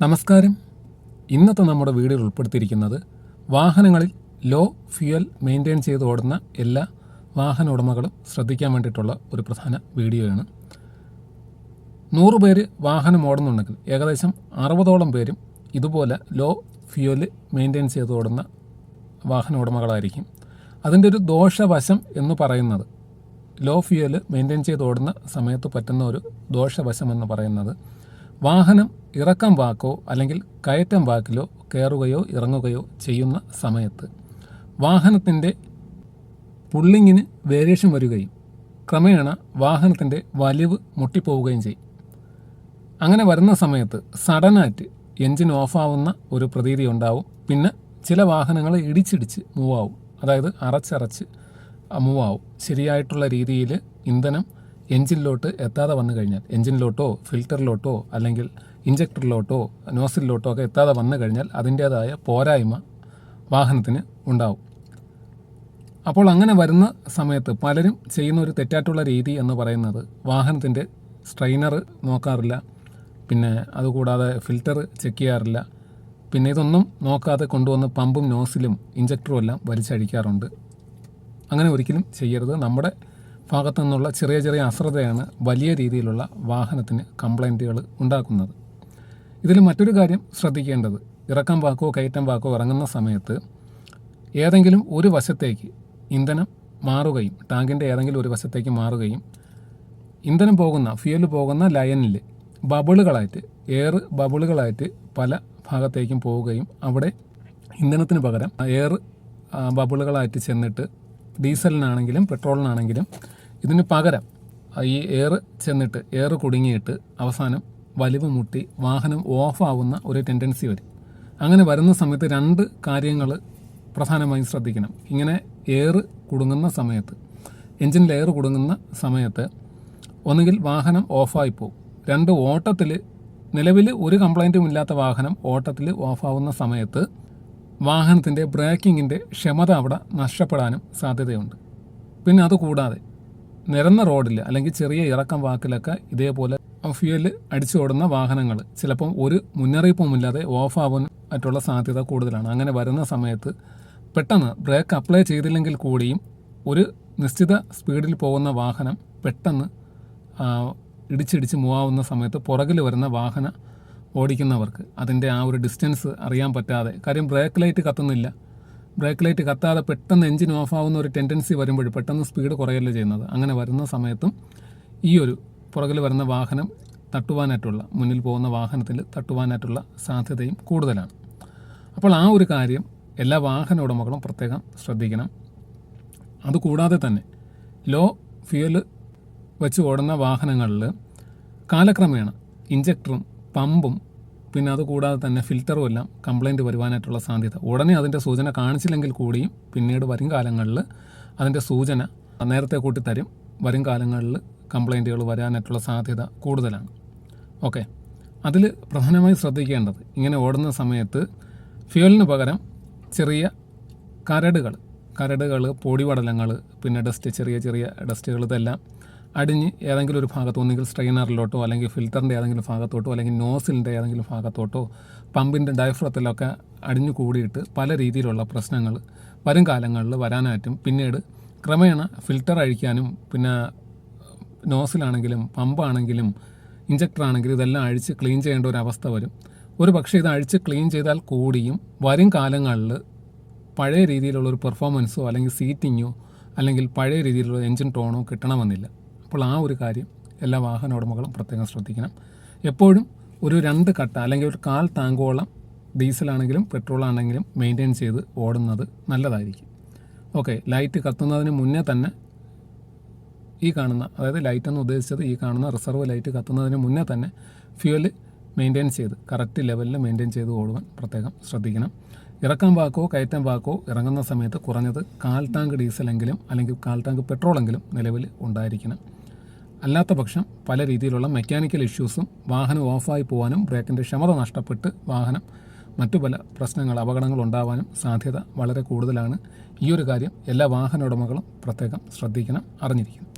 നമസ്കാരം. ഇന്നത്തെ നമ്മുടെ വീഡിയോയിൽ ഉൾപ്പെടുത്തിയിരിക്കുന്നത് വാഹനങ്ങളിൽ ലോ ഫ്യൂവൽ മെയിന്റെയിൻ ചെയ്ത് ഓടുന്ന എല്ലാ വാഹന ഉടമകളും ശ്രദ്ധിക്കാൻ വേണ്ടിയിട്ടുള്ള ഒരു പ്രധാന വീഡിയോയാണ്. നൂറ് പേര് വാഹനം ഓടുന്നുണ്ടെങ്കിൽ ഏകദേശം അറുപതോളം പേരും ഇതുപോലെ ലോ ഫ്യൂവൽ മെയിന്റെയിൻ ചെയ്ത് ഓടുന്ന വാഹന ഉടമകളായിരിക്കും. അതിന്റെ ഒരു ദോഷവശം എന്ന് പറയുന്നത് ലോ ഫ്യൂവൽ മെയിന്റെയിൻ ചെയ്ത് ഓടുന്ന സമയത്ത് പറ്റുന്ന ഒരു ദോഷവശം എന്ന് പറയുന്നത് വാഹനം ഇറക്കം വാക്കോ അല്ലെങ്കിൽ കയറ്റം വാക്കിലോ കയറുകയോ ഇറങ്ങുകയോ ചെയ്യുന്ന സമയത്ത് വാഹനത്തിന്റെ പുള്ളിങ്ങിന് വേരിയേഷൻ വരികയും ക്രമേണ വാഹനത്തിന്റെ വലിവ് മുട്ടിപ്പോവുകയും ചെയ്യും. അങ്ങനെ വരുന്ന സമയത്ത് സഡനായിട്ട് എൻജിൻ ഓഫാവുന്ന ഒരു പ്രതീതി ഉണ്ടാവും. പിന്നെ ചില വാഹനങ്ങൾ ഇടിച്ചിടിച്ച് മൂവ് ആവും അതായത് അറച്ചറച്ച് മൂവ് ആവും ശരിയായിട്ടുള്ള രീതിയിൽ ഇന്ധനം എൻജിനിലോട്ട് എത്താതെ വന്നു കഴിഞ്ഞാൽ എൻജിനിലോട്ടോ ഫിൽറ്ററിലോട്ടോ അല്ലെങ്കിൽ ഇഞ്ചക്ടറിലോട്ടോ നോസിലോട്ടോ ഒക്കെ എത്താതെ വന്നു കഴിഞ്ഞാൽ അതിന്റേതായ പോരായ്മ വാഹനത്തിന് ഉണ്ടാവും. അപ്പോൾ അങ്ങനെ വരുന്ന സമയത്ത് പലരും ചെയ്യുന്ന ഒരു തെറ്റായിട്ടുള്ള രീതി എന്ന് പറയുന്നത് വാഹനത്തിന്റെ സ്ട്രെയിനർ നോക്കാറില്ല പിന്നെ അതുകൂടാതെ ഫിൽറ്റർ ചെക്ക് ചെയ്യാറില്ല പിന്നെ ഇതൊന്നും നോക്കാതെ കൊണ്ടുവന്ന് പമ്പും നോസിലും ഇഞ്ചക്ടറും എല്ലാം വലിച്ചഴിക്കാറുണ്ട്. അങ്ങനെ ഒരിക്കലും ചെയ്യരുത്. നമ്മുടെ ഭാഗത്തു നിന്നുള്ള ചെറിയ ചെറിയ അശ്രദ്ധയാണ് വലിയ രീതിയിലുള്ള വാഹനത്തിന് കംപ്ലൈന്റുകൾ ഉണ്ടാക്കുന്നത്. ഇതിൽ മറ്റൊരു കാര്യം ശ്രദ്ധിക്കേണ്ടത്. ഇറക്കം വാക്കോ കയറ്റം വാക്കോ ഇറങ്ങുന്ന സമയത്ത് ഏതെങ്കിലും ഒരു വശത്തേക്ക് ഇന്ധനം മാറുകയും ടാങ്കിന്റെ ഏതെങ്കിലും ഒരു വശത്തേക്ക് മാറുകയും ഇന്ധനം പോകുന്ന ഫ്യൂൽ പോകുന്ന ലയനിൽ ബബിളുകളായിട്ട് എയർ ബബിളുകളായിട്ട് പല ഭാഗത്തേക്കും പോവുകയും അവിടെ ഇന്ധനത്തിന് പകരം എയർ ബബിളുകളായിട്ട് ചെന്നിട്ട് ഡീസലിനാണെങ്കിലും പെട്രോളിനാണെങ്കിലും ഇതിന് പകരം ഈ എയർ ചെന്നിട്ട് എയർ കുടുങ്ങിയിട്ട് അവസാനം വലിവ് മുട്ടി വാഹനം ഓഫാവുന്ന ഒരു ടെൻഡൻസി വരും. അങ്ങനെ വരുന്ന സമയത്ത് രണ്ട് കാര്യങ്ങൾ പ്രധാനമായും ശ്രദ്ധിക്കണം. ഇങ്ങനെ എയർ കുടുങ്ങുന്ന സമയത്ത് എൻജിനിൽ എയർ കുടുങ്ങുന്ന സമയത്ത് ഒന്നുകിൽ വാഹനം ഓഫായി പോകും രണ്ട് ഓട്ടത്തിൽ നിലവിൽ ഒരു കംപ്ലൈന്റും ഇല്ലാത്ത വാഹനം ഓട്ടത്തിൽ ഓഫാവുന്ന സമയത്ത് വാഹനത്തിന്റെ ബ്രേക്കിങ്ങിന്റെ ക്ഷമത അവിടെ നഷ്ടപ്പെടാനും സാധ്യതയുണ്ട്. പിന്നെ അതുകൂടാതെ നിരന്ന റോഡിൽ അല്ലെങ്കിൽ ചെറിയ ഇറക്കം വാക്കിലൊക്കെ ഇതേപോലെ ഫ്യൂവൽ അടിച്ചോടുന്ന വാഹനങ്ങൾ ചിലപ്പം ഒരു മുന്നറിയിപ്പുമില്ലാതെ മറ്റുള്ള സാധ്യത കൂടുതലാണ്. അങ്ങനെ വരുന്ന സമയത്ത് പെട്ടെന്ന് ബ്രേക്ക് അപ്ലൈ ചെയ്തില്ലെങ്കിൽ കൂടിയും ഒരു നിശ്ചിത സ്പീഡിൽ പോകുന്ന വാഹനം പെട്ടെന്ന് ഇടിച്ചിടിച്ച് മൂവാവുന്ന സമയത്ത് പുറകിൽ വരുന്ന വാഹന ഓടിക്കുന്നവർക്ക് അതിന്റെ ആ ഒരു ഡിസ്റ്റൻസ് അറിയാൻ പറ്റാതെ. കാര്യം ബ്രേക്ക് ലൈറ്റ് കത്തുന്നില്ല. ബ്രേക്ക് ലൈറ്റ് കത്താതെ പെട്ടെന്ന് എഞ്ചിൻ ഓഫ് ആവുന്ന ഒരു ടെൻഡൻസി വരുമ്പോൾ പെട്ടെന്ന് സ്പീഡ് കുറയല്ലേ ചെയ്യുന്നത്. അങ്ങനെ വരുന്ന സമയത്തും ഈ ഒരു പുറകിൽ വരുന്ന വാഹനം തട്ടുവാനായിട്ടുള്ള മുന്നിൽ പോകുന്ന വാഹനത്തിൽ തട്ടുവാനായിട്ടുള്ള സാധ്യതയും കൂടുതലാണ്. അപ്പോൾ ആ ഒരു കാര്യം എല്ലാ വാഹന ഉടമകളും പ്രത്യേകം ശ്രദ്ധിക്കണം. അതുകൂടാതെ തന്നെ ലോ ഫ്യൂൽ വെച്ച് ഓടുന്ന വാഹനങ്ങളിൽ കാലക്രമേണ ഇഞ്ചക്ടറും പമ്പും പിന്നെ അതുകൂടാതെ തന്നെ ഫിൽറ്ററും എല്ലാം കംപ്ലൈന്റ് വരുവാനായിട്ടുള്ള സാധ്യത. ഉടനെ അതിന്റെ സൂചന കാണിച്ചില്ലെങ്കിൽ കൂടിയും പിന്നീട് വരും കാലങ്ങളിൽ അതിന്റെ സൂചന നേരത്തെ കൂട്ടി തരും വരും കാലങ്ങളിൽ കംപ്ലൈന്റുകൾ വരാനായിട്ടുള്ള സാധ്യത കൂടുതലാണ്. ഓക്കെ അതിൽ പ്രധാനമായും ശ്രദ്ധിക്കേണ്ടത് ഇങ്ങനെ ഓടുന്ന സമയത്ത് ഫ്യൂവലിന് പകരം ചെറിയ കരടുകൾ കരടുകൾ പൊടിപടലങ്ങൾ പിന്നെ ഡസ്റ്റ് ചെറിയ ചെറിയ ഡസ്റ്റുകൾ ഇതെല്ലാം അടിഞ്ഞ് ഏതെങ്കിലും ഒരു ഭാഗത്തോ ഒന്നുകിൽ സ്ട്രെയിനറിലോട്ടോ അല്ലെങ്കിൽ ഫിൽറ്ററിന്റെ ഏതെങ്കിലും ഭാഗത്തോട്ടോ അല്ലെങ്കിൽ നോസിലിന്റെ ഏതെങ്കിലും ഭാഗത്തോട്ടോ പമ്പിന്റെ ഡയഫ്രത്തിലൊക്കെ അടിഞ്ഞു കൂടിയിട്ട് പല രീതിയിലുള്ള പ്രശ്നങ്ങൾ വരും കാലങ്ങളിൽ വരാനായിട്ടും. പിന്നീട് ക്രമേണ ഫിൽറ്റർ അഴിക്കാനും പിന്നെ നോസിലാണെങ്കിലും പമ്പാണെങ്കിലും ഇഞ്ചക്ടർ ആണെങ്കിലും ഇതെല്ലാം അഴിച്ച് ക്ലീൻ ചെയ്യേണ്ട ഒരു അവസ്ഥ വരും. ഒരു പക്ഷേ ഇത് അഴിച്ച് ക്ലീൻ ചെയ്താൽ കൂടിയും വരും കാലങ്ങളിൽ പഴയ രീതിയിലുള്ള ഒരു പെർഫോമൻസോ അല്ലെങ്കിൽ സീറ്റിങ്ങോ അല്ലെങ്കിൽ പഴയ രീതിയിലുള്ള എൻജിൻ ടോണോ കിട്ടണമെന്നില്ല. അപ്പോൾ ആ ഒരു കാര്യം എല്ലാ വാഹന ഉടമകളും പ്രത്യേകം ശ്രദ്ധിക്കണം. എപ്പോഴും ഒരു രണ്ട് കട്ട അല്ലെങ്കിൽ ഒരു കാൽ താങ്കോളം ഡീസലാണെങ്കിലും പെട്രോൾ ആണെങ്കിലും മെയിന്റെയിൻ ചെയ്ത് ഓടുന്നത് നല്ലതായിരിക്കും. ഓക്കെ ലൈറ്റ് കത്തുന്നതിന് മുന്നേ തന്നെ ഈ കാണുന്ന അതായത് ലൈറ്റ് എന്ന് ഉദ്ദേശിച്ചത് ഈ കാണുന്ന റിസർവ് ലൈറ്റ് കത്തുന്നതിന് മുന്നേ തന്നെ ഫ്യൂവൽ മെയിന്റെയിൻ ചെയ്ത് കറക്റ്റ് ലെവലിൽ മെയിന്റെയിൻ ചെയ്ത് ഓടുവാൻ പ്രത്യേകം ശ്രദ്ധിക്കണം. ഇറക്കാൻ വാക്കോ കയറ്റം വാക്കോ ഇറങ്ങുന്ന സമയത്ത് കുറഞ്ഞത് കാൽ ടാങ്ക് ഡീസലെങ്കിലും അല്ലെങ്കിൽ കാൽ ടാങ്ക് പെട്രോളെങ്കിലും നിലവിൽ ഉണ്ടായിരിക്കണം. അല്ലാത്ത പക്ഷം പല രീതിയിലുള്ള മെക്കാനിക്കൽ ഇഷ്യൂസും വാഹനം ഓഫായി പോകാനും ബ്രേക്കിന്റെ ക്ഷമത നഷ്ടപ്പെട്ട് വാഹനം മറ്റു പല പ്രശ്നങ്ങൾ അപകടങ്ങൾ ഉണ്ടാവാനും സാധ്യത വളരെ കൂടുതലാണ്. ഈ ഒരു കാര്യം എല്ലാ വാഹന ഉടമകളും പ്രത്യേകം ശ്രദ്ധിക്കണം അറിഞ്ഞിരിക്കണം.